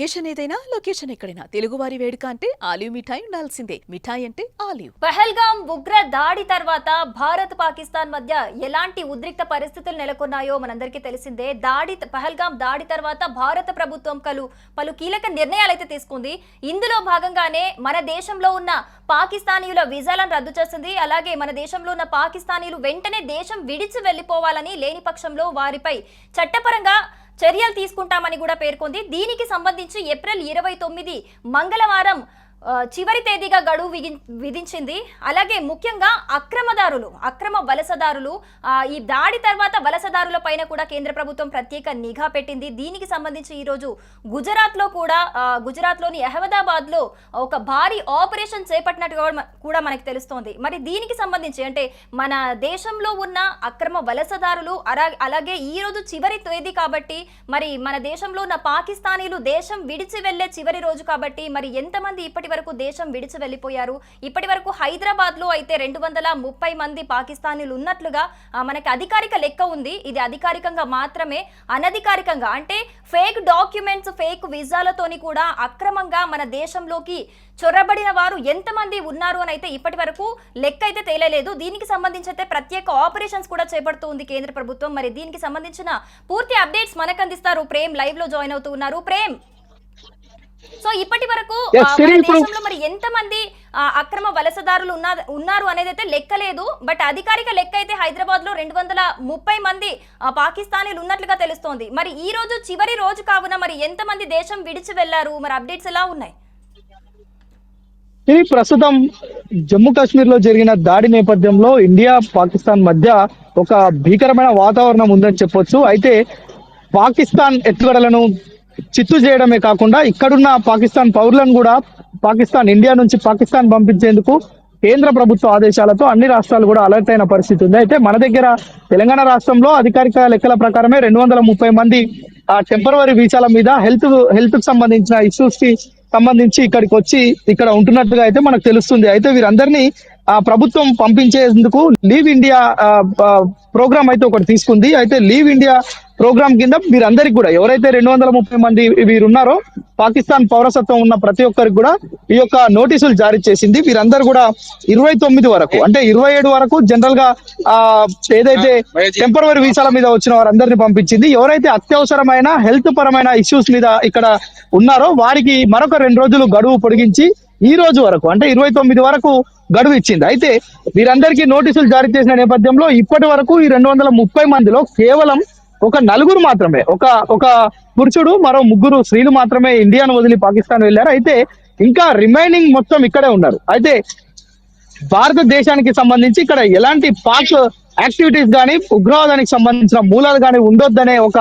Location ఏదైనా location ఎక్కడైనా. తెలుగువారి వేడుక అంటే ఆలివ్ మిఠాయి ఉండాల్సిందే. మిఠాయి అంటే ఆలివ్. పహల్గాం ఉగ్ర దాడి తర్వాత భారత్ పాకిస్తాన్ మధ్య ఎలాంటి ఉద్రిక్త పరిస్థితులు నెలకొన్నాయో మనందరికీ తెలిసిందే. దాడి పహల్గాం దాడి తర్వాత భారత ప్రభుత్వం కలు పలు కీలక నిర్ణయాలు అయితే తీసుకుంది. ఇందులో భాగంగానే మన దేశంలో ఉన్న పాకిస్తానీయుల వీసాలను రద్దు చేసింది. అలాగే మన దేశంలో ఉన్న పాకిస్తానీయులు వెంటనే దేశం విడిచి వెళ్ళిపోవాలని లేని పక్షంలో వారిపై చట్టపరంగా చర్యలు తీసుకుంటామని కూడా పేర్కొంది. దీనికి సంబంధించి ఏప్రిల్ ఇరవై తొమ్మిది మంగళవారం చివరి తేదీగా గడువు విధించింది. అలాగే ముఖ్యంగా అక్రమదారులు అక్రమ వలసదారులు ఈ దాడి తర్వాత వలసదారుల పైన కూడా కేంద్ర ప్రభుత్వం ప్రత్యేక నిఘా పెట్టింది. దీనికి సంబంధించి ఈరోజు గుజరాత్లో కూడా గుజరాత్లోని అహ్మదాబాద్లో ఒక భారీ ఆపరేషన్ చేపట్టినట్టు కూడా మనకు తెలుస్తోంది. మరి దీనికి సంబంధించి అంటే మన దేశంలో ఉన్న అక్రమ వలసదారులు అలాగే ఈ రోజు చివరి తేదీ కాబట్టి మరి మన దేశంలో ఉన్న పాకిస్తానీలు దేశం విడిచి వెళ్ళే చివరి రోజు కాబట్టి మరి ఎంతమంది ఇప్పటి వరకు దేశం విడిచి వెళ్ళిపోయారు. ఇప్పటి వరకు హైదరాబాద్లో అయితే రెండు వందల ముప్పై మంది పాకిస్తానీలు ఉన్నట్లుగా మనకి అధికారిక లెక్క ఉంది. ఇది అధికారికంగా మాత్రమే అనధికారికంగా అంటే ఫేక్ డాక్యుమెంట్స్ ఫేక్ వీసాలతోని కూడా అక్రమంగా మన దేశంలోకి చొరబడిన వారు ఎంతమంది ఉన్నారు అని అయితే ఇప్పటి వరకు లెక్క అయితే తేలలేదు. దీనికి సంబంధించి అయితే ప్రత్యేక ఆపరేషన్స్ కూడా చేపడుతుంది కేంద్ర ప్రభుత్వం. మరి దీనికి సంబంధించిన పూర్తి అప్డేట్స్ మనకు అందిస్తారు. ప్రేమ్ లైవ్లో జాయిన్ అవుతూ ఉన్నారు. ప్రేమ్! సో ఇప్పటి వరకు దేశంలో మరి ఎంతమంది ఆ, అక్రమ వలసదారులు ఉన్నా ఉన్నారు అనేది అయితే లెక్క లేదు. బట్ అధికారిక లెక్క అయితే హైదరాబాద్లో రెండు వందల ముప్పై మంది పాకిస్తానీలు ఉన్నట్లుగా తెలుస్తోంది. మరి ఈ రోజు చివరి రోజు కావున మరి ఎంతమంది దేశం విడిచి వెళ్ళారు? మరి అప్డేట్స్ ఎలా ఉన్నాయి? ఇది ప్రస్తుతం జమ్మూ కాశ్మీర్లో జరిగిన దాడి నేపథ్యంలో ఇండియా పాకిస్తాన్ మధ్య ఒక భీకరమైన వాతావరణం ఉందని చెప్పొచ్చు. అయితే పాకిస్తాన్ ఎత్తుగడలను చిత్తు చేయడమే కాకుండా ఇక్కడున్న పాకిస్తాన్ పౌరులను కూడా పాకిస్తాన్ ఇండియా నుంచి పాకిస్తాన్ పంపించేందుకు కేంద్ర ప్రభుత్వ ఆదేశాలతో అన్ని రాష్ట్రాలు కూడా అలర్ట్ అయిన పరిస్థితి ఉంది. అయితే మన దగ్గర తెలంగాణ రాష్ట్రంలో అధికారిక లెక్కల ప్రకారమే రెండు వందల ముప్పై మంది ఆ టెంపరవరీ వీసాల మీద హెల్త్ హెల్త్కి సంబంధించిన ఇష్యూస్కి సంబంధించి ఇక్కడికి వచ్చి ఇక్కడ ఉంటున్నట్టుగా అయితే మనకు తెలుస్తుంది. అయితే వీరందరినీ ఆ ప్రభుత్వం పంపించేందుకు లీవ్ ఇండియా ప్రోగ్రామ్ అయితే ఒకటి తీసుకుంది. అయితే లీవ్ ఇండియా ప్రోగ్రామ్ కింద వీరందరికి కూడా ఎవరైతే రెండు వందల ముప్పై మంది వీరు ఉన్నారో పాకిస్తాన్ పౌరసత్వం ఉన్న ప్రతి ఒక్కరికి కూడా ఈ యొక్క నోటీసులు జారీ చేసింది. వీరందరూ కూడా ఇరవై తొమ్మిది వరకు అంటే ఇరవై ఏడు వరకు జనరల్గా ఆ ఏదైతే టెంపరవరీ వీసాల మీద వచ్చిన వారందరినీ పంపించింది. ఎవరైతే అత్యవసరమైన హెల్త్ పరమైన ఇష్యూస్ మీద ఇక్కడ ఉన్నారో వారికి మరొక రెండు రోజులు గడువు పొడిగించి ఈ రోజు వరకు అంటే ఇరవై తొమ్మిది వరకు గడువు ఇచ్చింది. అయితే వీరందరికీ నోటీసులు జారీ చేసిన నేపథ్యంలో ఇప్పటి వరకు ఈ రెండు వందల ముప్పై మందిలో కేవలం ఒక నలుగురు మాత్రమే. ఒక ఒక పురుషుడు మరో ముగ్గురు స్త్రీలు మాత్రమే ఇండియాను వదిలి పాకిస్తాన్ వెళ్ళారు. అయితే ఇంకా రిమైనింగ్ మొత్తం ఇక్కడే ఉన్నారు. అయితే భారతదేశానికి సంబంధించి ఇక్కడ ఎలాంటి పాక్ యాక్టివిటీస్ కానీ ఉగ్రవాదానికి సంబంధించిన మూలాలు కానీ ఉండొద్దనే ఒక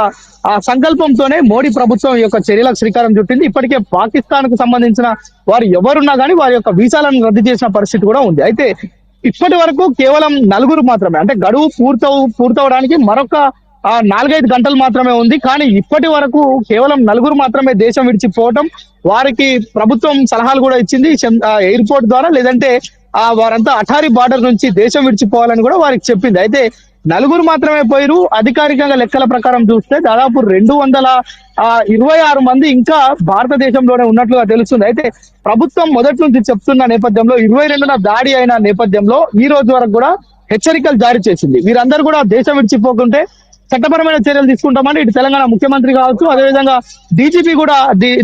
ఆ సంకల్పంతోనే మోడీ ప్రభుత్వం యొక్క చర్యలకు శ్రీకారం చుట్టింది. ఇప్పటికే పాకిస్తాన్కు సంబంధించిన వారు ఎవరున్నా కానీ వారి యొక్క వీసాలను రద్దు చేసిన పరిస్థితి కూడా ఉంది. అయితే ఇప్పటి వరకు కేవలం నలుగురు మాత్రమే. అంటే గడువు పూర్తవు పూర్తవడానికి మరొక నాలుగైదు గంటలు మాత్రమే ఉంది. కానీ ఇప్పటి వరకు కేవలం నలుగురు మాత్రమే దేశం విడిచిపోవటం వారికి ప్రభుత్వం సలహాలు కూడా ఇచ్చింది ఎయిర్పోర్ట్ ద్వారా. లేదంటే ఆ వారంతా అఠారీ బార్డర్ నుంచి దేశం విడిచిపోవాలని కూడా వారికి చెప్పింది. అయితే నలుగురు మాత్రమే పోయిరు. అధికారికంగా లెక్కల ప్రకారం చూస్తే దాదాపు రెండు వందల ఇరవై ఆరు మంది ఇంకా భారతదేశంలోనే ఉన్నట్లుగా తెలుస్తుంది. అయితే ప్రభుత్వం మొదటి నుంచి చెప్తున్న నేపథ్యంలో ఇరవై రెండున దాడి అయిన నేపథ్యంలో ఈ రోజు వరకు కూడా హెచ్చరికలు జారీ చేసింది. వీరందరూ కూడా దేశం విడిచిపోకుంటే చట్టపరమైన చర్యలు తీసుకుంటామని ఇటు తెలంగాణ ముఖ్యమంత్రి కావచ్చు అదేవిధంగా డీజీపీ కూడా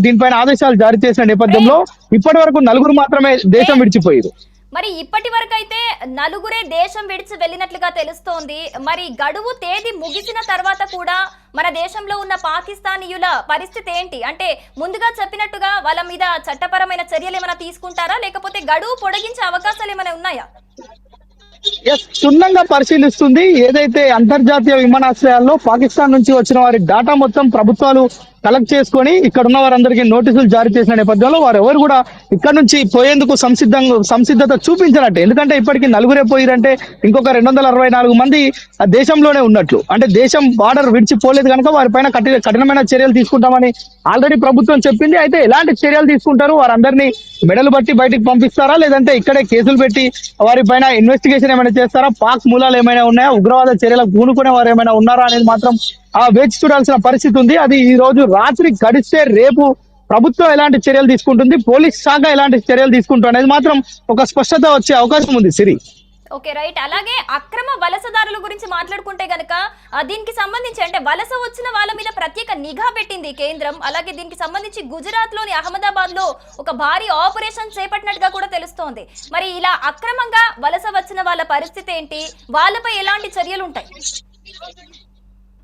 దీనిపైన ఆదేశాలు జారీ చేసిన నేపథ్యంలో ఇప్పటి వరకు నలుగురు మాత్రమే దేశం విడిచిపోయారు. మరి ఇప్పటి వరకు అయితే నలుగురే దేశం విడిచి వెళ్ళినట్లుగా తెలుస్తోంది. మరి గడువు తేదీ ముగిసిన తర్వాత కూడా మన దేశంలో ఉన్న పాకిస్తానీయుల పరిస్థితి ఏంటి? అంటే ముందుగా చెప్పినట్టుగా వాళ్ళ మీద చట్టపరమైన చర్యలు ఏమైనా తీసుకుంటారా? లేకపోతే గడువు పొడిగించే అవకాశాలు ఏమైనా ఉన్నాయా? ఎస్ క్షుణ్ణంగా పరిశీలిస్తుంది. ఏదైతే అంతర్జాతీయ విమానాశ్రయాల్లో పాకిస్తాన్ నుంచి వచ్చిన వారి డాటా మొత్తం ప్రభుత్వాలు కలెక్ట్ చేసుకొని ఇక్కడ ఉన్న వారందరికీ నోటీసులు జారీ చేసిన నేపథ్యంలో వారు ఎవరు కూడా ఇక్కడ నుంచి పోయేందుకు సంసిద్ధంగా సంసిద్ధత చూపించినట్టు. ఎందుకంటే ఇప్పటికీ నలుగురే పోయిరంటే ఇంకొక రెండు వందల అరవై నాలుగు మంది ఆ దేశంలోనే ఉన్నట్లు. అంటే దేశం బార్డర్ విడిచిపోలేదు కనుక వారిపైన కఠిన కఠినమైన చర్యలు తీసుకుంటామని ఆల్రెడీ ప్రభుత్వం చెప్పింది. అయితే ఎలాంటి చర్యలు తీసుకుంటారు? వారందరినీ మెడలు బట్టి బయటికి పంపిస్తారా? లేదంటే ఇక్కడే కేసులు పెట్టి వారిపైన ఇన్వెస్టిగేషన్ ఏమైనా చేస్తారా? పాక్ మూలాలు ఏమైనా ఉన్నాయా? ఉగ్రవాద చర్యలకు పూనుకునే వారు ఏమైనా ఉన్నారా అనేది మాత్రం ఆ వేచి చూడాల్సిన పరిస్థితి ఉంది. అది ఈ రోజు రాత్రి గడిస్తే రేపు ప్రభుత్వం ఎలాంటి చర్యలు తీసుకుంటుంది? పోలీస్ శాఖ ఎలాంటి చర్యలు తీసుకుంటుంది అనేది మాత్రం ఒక స్పష్టత వచ్చే అవకాశం ఉంది. సిరి. Okay right. అలాగే అక్రమ వలసదారుల గురించి మాట్లాడుకుంటే గనక దీనికి సంబంధించి అంటే వలస వచ్చిన వాళ్ళ మీద ప్రత్యేక నిఘా పెట్టింది కేంద్రం. అలాగే దీనికి సంబంధించి గుజరాత్లోని అహ్మదాబాద్లో ఒక భారీ ఆపరేషన్ చేపట్టినట్టుగా కూడా తెలుస్తోంది. మరి ఇలా అక్రమంగా వలస వచ్చిన వాళ్ళ పరిస్థితి ఏంటి? వాళ్ళపై ఎలాంటి చర్యలు ఉంటాయి?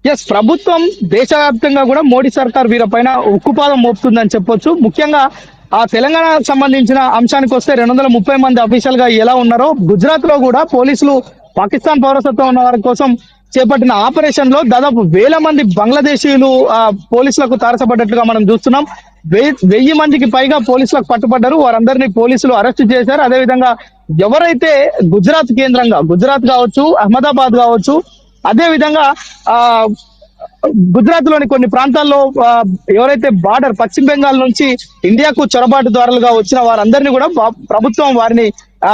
ఎస్ ప్రభుత్వం దేశవ్యాప్తంగా కూడా మోడీ సర్కార్ వీరిపైన ఉక్కుపాదం మోపుతుందని చెప్పొచ్చు. ముఖ్యంగా ఆ తెలంగాణ సంబంధించిన అంశానికి వస్తే రెండు వందల ముప్పై మంది అఫీషియల్గా ఎలా ఉన్నారో గుజరాత్లో కూడా పోలీసులు పాకిస్తాన్ పౌరసత్వం ఉన్న వారి కోసం చేపట్టిన ఆపరేషన్లో దాదాపు వేల మంది బంగ్లాదేశీయులు ఆ పోలీసులకు తారసపడ్డట్లుగా మనం చూస్తున్నాం. వెయ్యి వెయ్యి మందికి పైగా పోలీసులకు పట్టుబడ్డారు. వారందరినీ పోలీసులు అరెస్ట్ చేశారు. అదేవిధంగా ఎవరైతే గుజరాత్ కేంద్రంగా గుజరాత్ కావచ్చు అహ్మదాబాద్ కావచ్చు అదే విధంగా ఆ గుజరాత్లోని కొన్ని ప్రాంతాల్లో ఎవరైతే బార్డర్ పశ్చిమ బెంగాల్ నుంచి ఇండియాకు చొరబాటుదారులుగా వచ్చిన వారందరినీ కూడా ప్రభుత్వం వారిని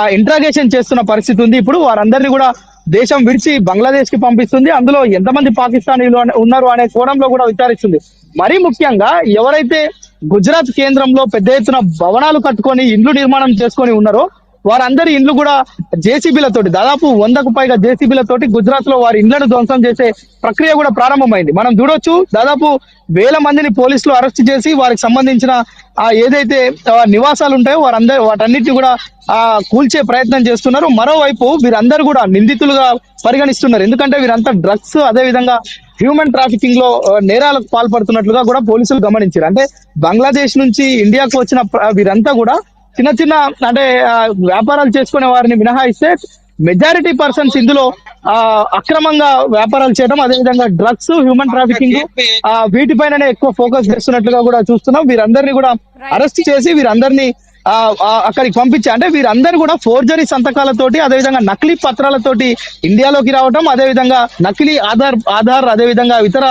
ఇంట్రాగేషన్ చేస్తున్న పరిస్థితి ఉంది. ఇప్పుడు వారందరినీ కూడా దేశం విడిచి బంగ్లాదేశ్కి పంపిస్తుంది. అందులో ఎంతమంది పాకిస్తానీలు అనే- ఉన్నారు అనే కోణంలో కూడా విచారిస్తుంది. మరీ ముఖ్యంగా ఎవరైతే గుజరాత్ కేంద్రంలో పెద్ద ఎత్తున భవనాలు కట్టుకొని ఇండ్లు నిర్మాణం చేసుకొని ఉన్నారో వారందరి ఇండ్లు కూడా జేసీబీలతోటి దాదాపు వందకు పైగా జేసీబీలతోటి గుజరాత్లో వారి ఇండ్లను ధ్వంసం చేసే ప్రక్రియ కూడా ప్రారంభమైంది. మనం చూడొచ్చు దాదాపు వేల మందిని పోలీసులు అరెస్ట్ చేసి వారికి సంబంధించిన ఆ ఏదైతే నివాసాలు ఉంటాయో వారందరూ వాటన్నిటిని కూడా ఆ కూల్చే ప్రయత్నం చేస్తున్నారు. మరోవైపు వీరందరూ కూడా నిందితులుగా పరిగణిస్తున్నారు. ఎందుకంటే వీరంతా డ్రగ్స్ అదే విధంగా హ్యూమన్ ట్రాఫికింగ్లో నేరాలకు పాల్పడుతున్నట్లుగా కూడా పోలీసులు గమనించారు. అంటే బంగ్లాదేశ్ నుంచి ఇండియాకు వచ్చిన వీరంతా కూడా చిన్న చిన్న అంటే వ్యాపారాలు చేసుకునే వారిని మినహాయిస్తే మెజారిటీ పర్సన్స్ ఇందులో ఆ అక్రమంగా వ్యాపారాలు చేయడం అదేవిధంగా డ్రగ్స్ హ్యూమన్ ట్రాఫికింగ్ ఆ వీటిపైననే ఎక్కువ ఫోకస్ చేస్తున్నట్లుగా కూడా చూస్తున్నాం. వీరందరినీ కూడా అరెస్ట్ చేసి వీరందరినీ అక్కడికి పంపించి. అంటే వీరందరూ కూడా ఫోర్జరీ సంతకాలతోటి అదేవిధంగా నకిలీ పత్రాలతోటి ఇండియాలోకి రావడం అదేవిధంగా నకిలీ ఆధార్ ఆధార్ అదేవిధంగా ఇతర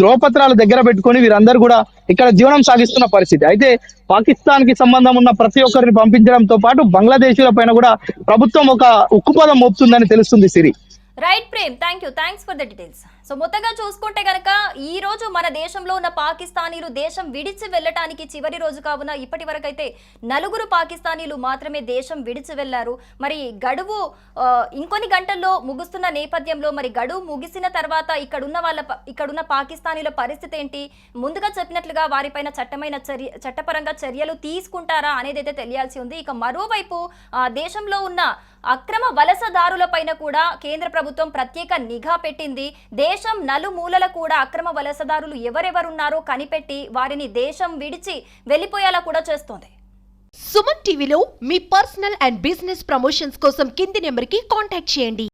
ధ్రువపత్రాలు దగ్గర పెట్టుకొని వీరందరూ కూడా ఇక్కడ జీవనం సాగిస్తున్న పరిస్థితి. అయితే పాకిస్తాన్కి సంబంధం ఉన్న ప్రతి ఒక్కరిని పంపించడంతో పాటు బంగ్లాదేశీల పైన కూడా ప్రభుత్వం ఒక ఉక్కుపదం మోపుతుందని తెలుస్తుంది Siri. Right Prem thank you thanks for the details so మొత్తంగా చూసుకుంటే కనుక ఈ రోజు మన దేశంలో ఉన్న పాకిస్తానీలు దేశం విడిచి వెళ్ళటానికి చివరి రోజు కావున ఇప్పటి వరకైతే నలుగురు పాకిస్తానీలు మాత్రమే దేశం విడిచి వెళ్ళారు మరి గడువు ఇంకొన్ని గంటల్లో ముగుస్తున్న నేపథ్యంలో మరి గడువు ముగిసిన తర్వాత ఇక్కడున్న వాళ్ళ ఇక్కడున్న పాకిస్తానీల పరిస్థితి ఏంటి? ముందుగా చెప్పినట్లుగా వారిపైన చట్టమైన చర్య చట్టపరంగా చర్యలు తీసుకుంటారా అనేది అయితే తెలియాల్సి ఉంది. ఇక మరోవైపు ఆ, దేశంలో ఉన్న అక్రమ వలసదారులపైన కూడా కేంద్ర ప్రభుత్వం ప్రత్యేక నిఘా పెట్టింది. దేశం నలుమూలల కూడా అక్రమ వలసదారులు ఎవరెవరున్నారో కనిపెట్టి వారిని దేశం విడిచి వెళ్ళిపోయేలా కూడా చేస్తోంది. సుమన్ టీవీలో మీ పర్సనల్ అండ్ బిజినెస్ ప్రమోషన్స్ కోసం కింది నెంబర్కి కాంటాక్ట్ చేయండి.